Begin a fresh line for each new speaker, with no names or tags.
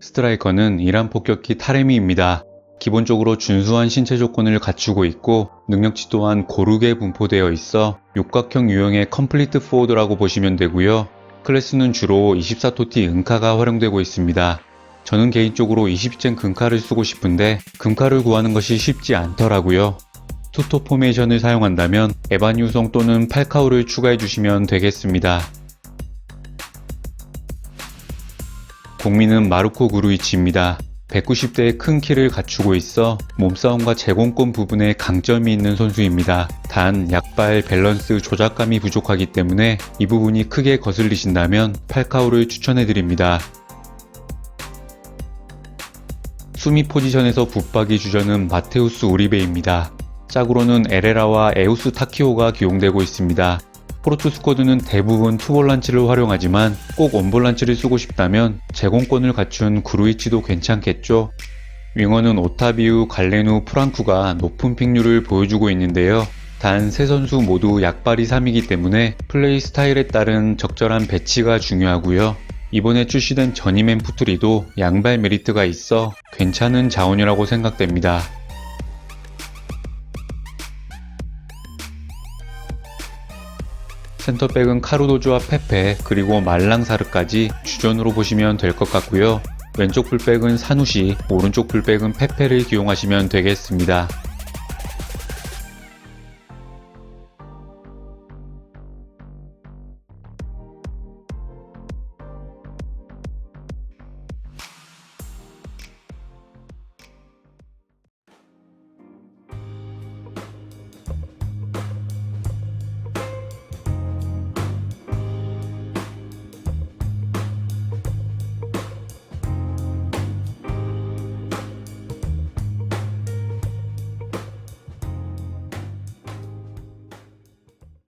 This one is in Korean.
스트라이커는 이란 폭격기 타레미입니다. 기본적으로 준수한 신체 조건을 갖추고 있고 능력치 또한 고르게 분포되어 있어 육각형 유형의 컴플리트 포워드라고 보시면 되고요. 클래스는 주로 24토티 은카가 활용되고 있습니다. 저는 개인적으로 20젠 금카를 쓰고 싶은데 금카를 구하는 것이 쉽지 않더라고요. 투토 포메이션을 사용한다면 에반 유성 또는 팔카우를 추가해 주시면 되겠습니다. 공민은 마르코 구루이치입니다. 190대의 큰 키를 갖추고 있어 몸싸움과 제공권 부분에 강점이 있는 선수입니다. 단 약발 밸런스 조작감이 부족하기 때문에 이 부분이 크게 거슬리신다면 팔카우를 추천해드립니다. 수미 포지션에서 붙박이 주전은 마테우스 우리베입니다. 짝으로는 에레라와 에우스 타키오가 기용되고 있습니다. 포르투 스쿼드는 대부분 투볼란치를 활용하지만 꼭 원볼란치를 쓰고 싶다면 제공권을 갖춘 구루이치도 괜찮겠죠. 윙어는 오타비우, 갈레누, 프랑쿠가 높은 픽률을 보여주고 있는데요. 단 세 선수 모두 약발이 3이기 때문에 플레이 스타일에 따른 적절한 배치가 중요하고요. 이번에 출시된 저니맨 푸트리도 양발 메리트가 있어 괜찮은 자원이라고 생각됩니다. 센터백은 카루도즈와 페페 그리고 말랑사르까지 주전으로 보시면 될 것 같고요. 왼쪽 풀백은 사누시, 오른쪽 풀백은 페페를 기용하시면 되겠습니다.